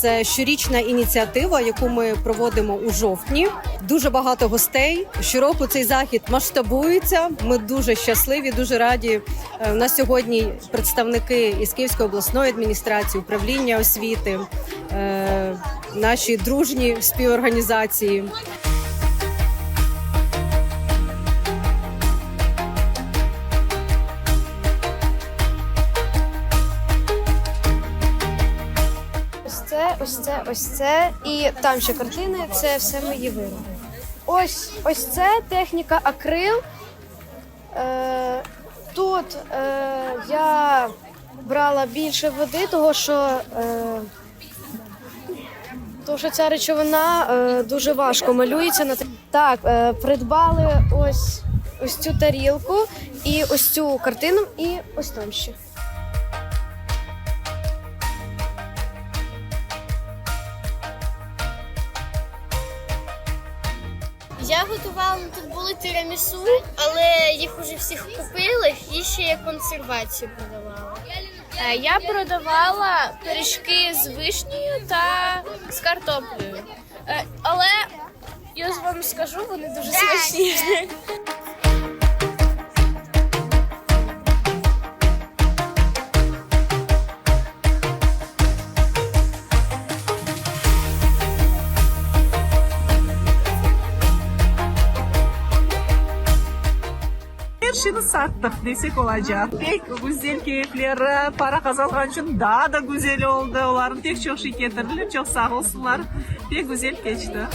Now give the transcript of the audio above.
Це щорічна ініціатива, яку ми проводимо у жовтні. Дуже багато гостей. Щороку цей захід масштабується. Ми дуже щасливі, дуже раді. Е, У нас сьогодні представники із Київської обласної адміністрації, управління освіти, е, наші дружні співорганізації. Ось це, ось це, ось це. І там ще картини це все мої вироби. Ось ось це техніка акрил. Е, тут е, я брала більше води, того що, е, тому що ця речовина е, дуже важко малюється. На... Так, е, придбали ось, ось цю тарілку і ось цю картину, і ось там ще. Я готувала тут були тирамісу, але їх уже всіх купили і ще я консервацію продавала. Е, Я продавала пиріжки з вишнею та з картоплею. Е, Але я вам скажу, вони дуже смачні. Her şeyini sattım desek olacak. Pek güzel keyifleri para kazangan için daha da güzel oldu. Onların pek çok şirketleri çok sağ olsunlar. Pek güzel geçti.